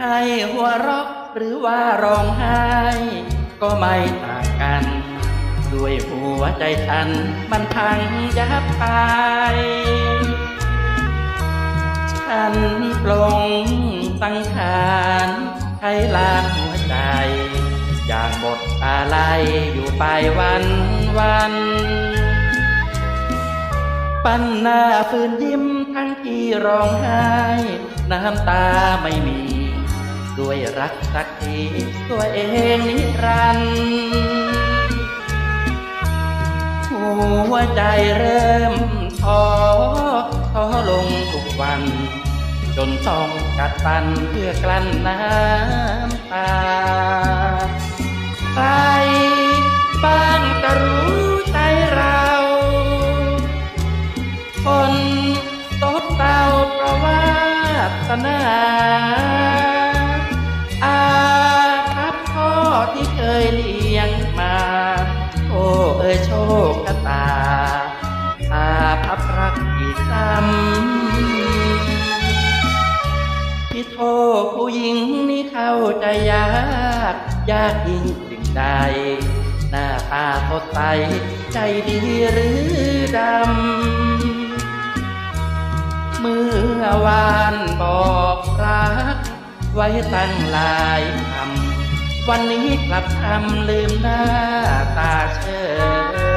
ให้หัวรือว่าร้องไห้ ก็ไม่ต่างกัน ด้วยหัวใจฉันมันพังยับไป ฉันปลงสังขารใช้ลานหัวใจ อย่างบทอะไรอยู่ไปวันวันปั้นหน้าฝืนยิ้มทั้งที่ร้องไห้ น้ำตาไม่มี ด้วยรักสักทีตัวเองนิรันดร์หัวใจเริ่มท้อท้อลงทุกวัน จนต้องกัดฟันเพื่อกลั้นน้ำตาใครบ้างจะรู้ใจเรา คนตดเต่าประวาสนาอา ที่เคยเลี้ยงมา โอ้เอ่ยโชคชะตาตาพับรักอีกซ้ำที่โทษผู้หญิงนี่เข้าใจยาก ยากยิ่งสิ่งใด หน้าตาสดใสใจดีหรือดำ เมื่อวานบอกรักไว้ตั้งหลาย วันนี้กลับทำลืมหน้าตาเชย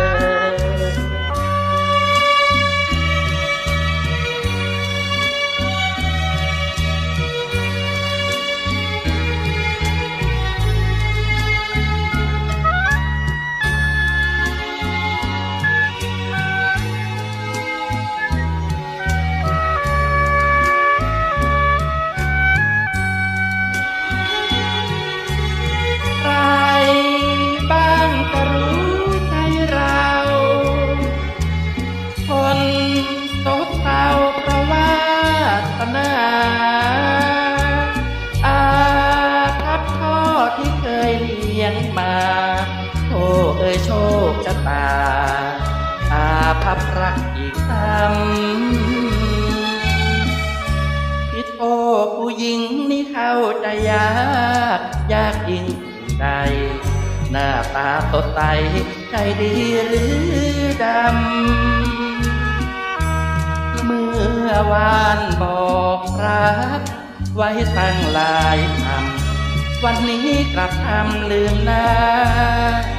นาอาพับพ่อที่เคยเลี้ยงมาโอ้เอ่ยโชคชะตา อาพับรักอีกซ้ำผิดโอผู้หญิงนี่เข้าใจยาก ยากยิ่งสิ่งใด หน้าตาสดใสใจดีหรือ วานบอกรัก ไว้ตั้งลายคำวันนี้กลับทำลืมหน้าตา